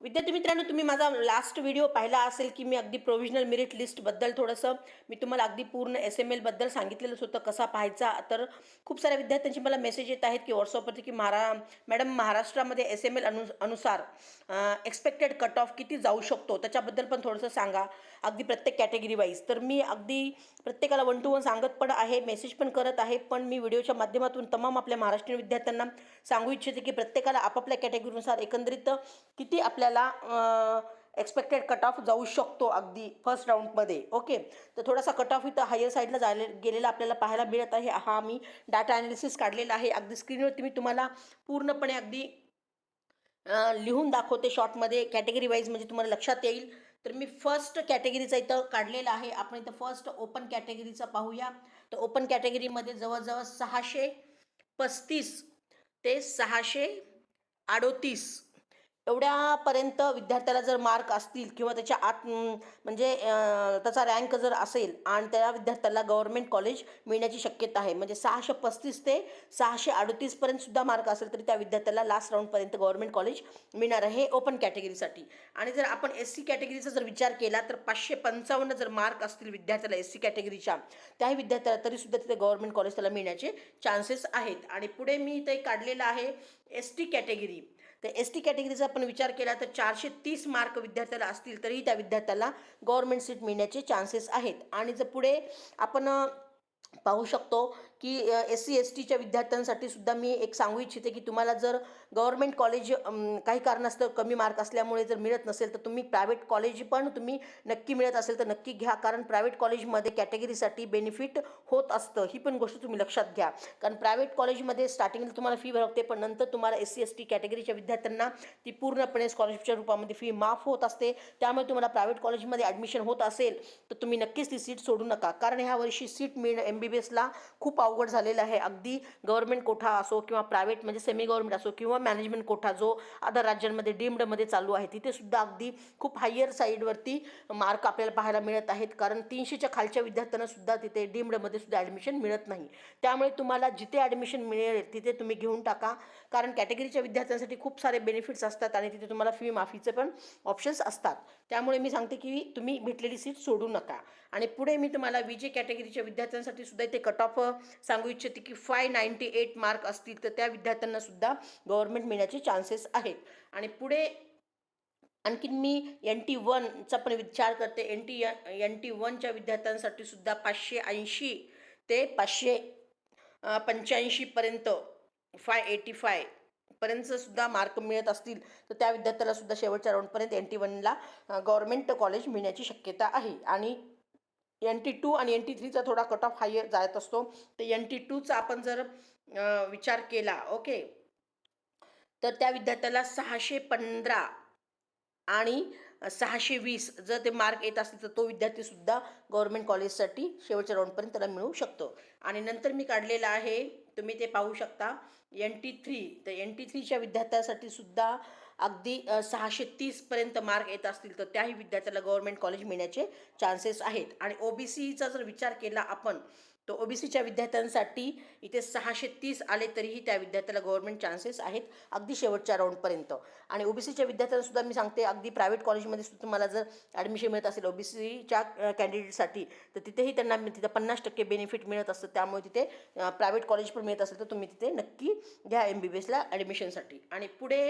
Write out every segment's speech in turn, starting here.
विद्यार्थी मित्रांनो तुम्ही माझा लास्ट व्हिडिओ पाहिला असेल की मी अगदी प्रोव्हिजनल मेरिट लिस्टबद्दल थोडंसं मी तुम्हाला अगदी पूर्ण एस एम एलबद्दल सांगितलेलंच होतं कसा पाहायचा. तर खूप साऱ्या विद्यार्थ्यांची मला मेसेज येत आहेत की व्हॉट्सअपवरती की महारा मॅडम महाराष्ट्रामध्ये एस एम एल अनु अनुसार एक्सपेक्टेड कट ऑफ किती जाऊ शकतो? त्याच्याबद्दल पण थोडंसं सांगा अगदी प्रत्येक कॅटेगरी वाईज तर मी अगदी प्रत्येकाला वन टू वन सांगत पण आहे मेसेज पण करत आहे पण मी व्हिडिओच्या माध्यमातून तमाम आपल्या महाराष्ट्रीयन विद्यार्थ्यांना सांगू इच्छिते की प्रत्येकाला आपापल्या कॅटेगरीनुसार एकंदरीत किती आपल्या आपल्याला एक्सपेक्टेड कट ऑफ जाऊ शकतो अगदी फर्स्ट राऊंडमध्ये ओके तर थोडासा कट ऑफ इथं हायर साईडला जायला गेलेला आपल्याला पाहायला मिळत आहे. हा मी डाटा ॲनालिसिस काढलेला आहे. अगदी स्क्रीनवरती मी तुम्हाला पूर्णपणे अगदी लिहून दाखवते शॉर्टमध्ये कॅटेगरी वाईज म्हणजे तुम्हाला लक्षात येईल. तर मी फर्स्ट कॅटेगरीचा इथं काढलेला आहे. आपण इथं फर्स्ट ओपन कॅटेगरीचा पाहूया. तर ओपन कॅटेगरीमध्ये जवळजवळ सहाशे पस्तीस ते सहाशे अडोतीस एवढ्यापर्यंत विद्यार्थ्याला जर मार्क असतील किंवा त्याच्या आत म्हणजे त्याचा रँक जर असेल आणि त्या विद्यार्थ्याला गव्हर्नमेंट कॉलेज मिळण्याची शक्यता आहे म्हणजे सहाशे पस्तीस ते सहाशे अडतीसपर्यंत सुद्धा मार्क असेल तरी त्या विद्यार्थ्याला लास्ट राऊंडपर्यंत गव्हर्नमेंट कॉलेज मिळणार आहे ओपन कॅटेगरीसाठी आणि जर आपण एस सी कॅटेगरीचा जर विचार केला तर पाचशे पंचावन्न जर मार्क असतील विद्यार्थ्याला एस सी कॅटेगरीच्या त्याही विद्यार्थ्याला तरीसुद्धा तिथे गव्हर्नमेंट कॉलेज त्याला मिळण्याचे चान्सेस आहेत. आणि पुढे मी इथे काढलेलं आहे एस टी कॅटेगरी तर एस टी कॅटेगरीचा आपण विचार केला तर चारशे तीस मार्क विद्यार्थ्याला असतील तरीही त्या विद्यार्थ्याला गव्हर्मेंट सीट मिळण्याचे चान्सेस आहेत. आणि जर पुढे आपण पाहू शकतो की एस सी एस टीच्या विद्यार्थ्यांसाठी सुद्धा मी एक सांगू इच्छिते की तुम्हाला जर गव्हर्नमेंट कॉलेज काही कारणास्तव कमी मार्क असल्यामुळे जर मिळत नसेल तर तुम्ही प्रायव्हेट कॉलेज पण तुम्ही नक्की मिळत असेल तर नक्की घ्या. कारण प्रायव्हेट कॉलेजमध्ये कॅटेगरीसाठी बेनिफिट होत असतं. ही पण गोष्ट तुम्ही लक्षात घ्या. कारण प्रायव्हेट कॉलेजमध्ये स्टार्टिंगला तुम्हाला फी भरवते पण नंतर तुम्हाला एस सी एस टी कॅटेगरीच्या विद्यार्थ्यांना ती पूर्णपणे स्कॉलरशिपच्या रूपामध्ये फी माफ होत असते. त्यामुळे तुम्हाला प्रायव्हेट कॉलेजमध्ये ॲडमिशन होत असेल तर तुम्ही नक्कीच ती सीट सोडू नका. कारण ह्या वर्षी सीट मिळणं एम बी बी एसला खूप अवघड झालेलं आहे. अगदी गव्हर्नमेंट कोठा असो किंवा प्रायव्हेट म्हणजे सेमी गव्हर्नमेंट असो किंवा मॅनेजमेंट कोठा जो अदर राज्यांमध्ये डीम्डमध्ये चालू आहे तिथे सुद्धा अगदी खूप हायर साईडवरती मार्क आपल्याला पाहायला मिळत आहेत. कारण तीनशेच्या खालच्या विद्यार्थ्यांना सुद्धा तिथे डीम्डमध्ये सुद्धा ॲडमिशन मिळत नाही. त्यामुळे तुम्हाला जिथे ॲडमिशन मिळेल तिथे तुम्ही घेऊन टाका. कारण कॅटेगरीच्या विद्यार्थ्यांसाठी खूप सारे बेनिफिट्स असतात आणि तिथे तुम्हाला फी माफीचे पण ऑप्शन्स असतात. त्यामुळे मी सांगते की तुम्ही भेटलेली सीट सोडू नका. आणि पुढे मी तुम्हाला विजे कॅटेगरीच्या विद्यार्थ्यांसाठी सुद्धा इथे कट ऑफ सांगू इच्छिते की फाय नाईन्टी एट मार्क असतील तर त्या विद्यार्थ्यांना सुद्धा गव्हर्नमेंट मिळण्याचे चान्सेस आहेत. आणि पुढे आणखीन मी एन टी वनचा पण विचार करते. एन टी एन टी वनच्या विद्यार्थ्यांसाठी सुद्धा पाचशे ऐंशी ते पाचशे पंच्याऐंशीपर्यंत फाय एटी फाय पर्यंतसुद्धा मार्क मिळत असतील तर त्या विद्यार्थ्याला सुद्धा शेवटच्या राऊंडपर्यंत एन टी वनला गव्हर्मेंट कॉलेज मिळण्याची शक्यता आहे. आणि एन टी टू आणि एन टी थ्रीचा थोडा कट ऑफ हायर जात असतो. तर एन टी टूचा आपण जर विचार केला ओके तर त्या विद्यार्थ्याला सहाशे पंधरा आणि सहाशे वीस जर ते मार्क येत असतील तर तो विद्यार्थीसुद्धा गव्हर्मेंट कॉलेजसाठी शेवटच्या राऊंडपर्यंत त्याला मिळू शकतो. आणि नंतर मी काढलेलं आहे तुम्ही ते पाहू शकता. एन टी थ्री तर एन टी थ्रीच्या विद्यार्थ्यासाठी सुद्धा अगदी सहाशे तीसपर्यंत मार्क येत असतील तर त्याही विद्यार्थ्याला गव्हर्नमेंट कॉलेज मिळण्याचे चान्सेस आहेत. आणि ओ बी सीचा जर विचार केला आपण तर ओ बी सीच्या विद्यार्थ्यांसाठी इथे सहाशे तीस आले तरीही त्या विद्यार्थ्याला गव्हर्नमेंट चान्सेस आहेत अगदी शेवटच्या राऊंडपर्यंत आणि ओ बी सीच्या विद्यार्थ्यांनासुद्धा मी सांगते अगदी प्रायव्हेट कॉलेजमध्ये सुद्धा तुम्हाला जर ॲडमिशन मिळत असेल ओ बी सीच्या कॅन्डिडेटसाठी तर तिथेही त्यांना तिथं पन्नास टक्के बेनिफिट मिळत असतं. त्यामुळे तिथे प्रायव्हेट कॉलेज पण मिळत असेल तर तुम्ही तिथे नक्की घ्या एम बी बी एसला ॲडमिशनसाठी आणि पुढे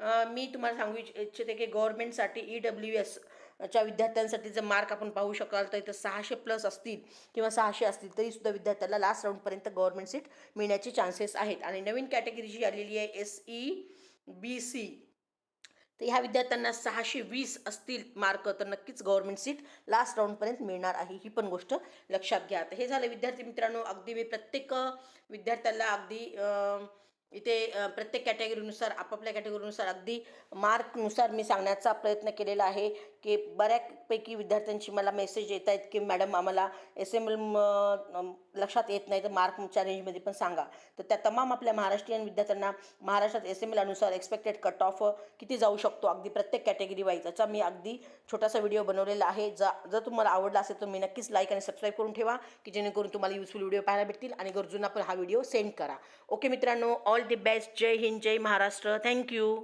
मी तुम्हाला सांगू इच्छिते की गव्हर्नमेंटसाठी ई डब्ल्यू एस च्या विद्यार्थ्यांसाठी जर मार्क आपण पाहू शकाल तर इथं सहाशे प्लस असतील किंवा सहाशे असतील तरीसुद्धा विद्यार्थ्याला लास्ट राऊंडपर्यंत गव्हर्नमेंट सीट मिळण्याचे चान्सेस आहेत. आणि नवीन कॅटेगरी जी आलेली आहे एस ई बी सी तर ह्या विद्यार्थ्यांना सहाशे वीस असतील मार्क तर नक्कीच गव्हर्नमेंट सीट लास्ट राऊंडपर्यंत मिळणार आहे ही पण गोष्ट लक्षात घ्या. तर हे झालं विद्यार्थी मित्रांनो अगदी मी प्रत्येक विद्यार्थ्याला अगदी इथे प्रत्येक कॅटेगरीनुसार आपापल्या कॅटेगरीनुसार अगदी मार्कनुसार मी सांगण्याचा प्रयत्न केलेला आहे. की बऱ्यापैकी विद्यार्थ्यांची मला मेसेज येत आहेत की मॅडम आम्हाला एस एम एल लक्षात येत नाही तर मार्कच्या रेंजमध्ये पण सांगा. तर त्या तमाम आपल्या महाराष्ट्रीयन विद्यार्थ्यांना महाराष्ट्रात एस एम एलानुसार एक्सपेक्टेड कट ऑफ किती जाऊ शकतो अगदी प्रत्येक कॅटेगरी वाईज याचा मी अगदी छोटासा व्हिडिओ बनवलेला आहे. जा जर तुम्हाला आवडला असेल तर मी नक्कीच लाईक आणि सबस्क्राईब करून ठेवा की जेणेकरून तुम्हाला युजफुल व्हिडिओ पाहायला भेटतील आणि गरजूंना पण हा व्हिडिओ सेंड करा. ओके मित्रांनो ऑल दी बेस्ट जय हिंद जय महाराष्ट्र. Thank you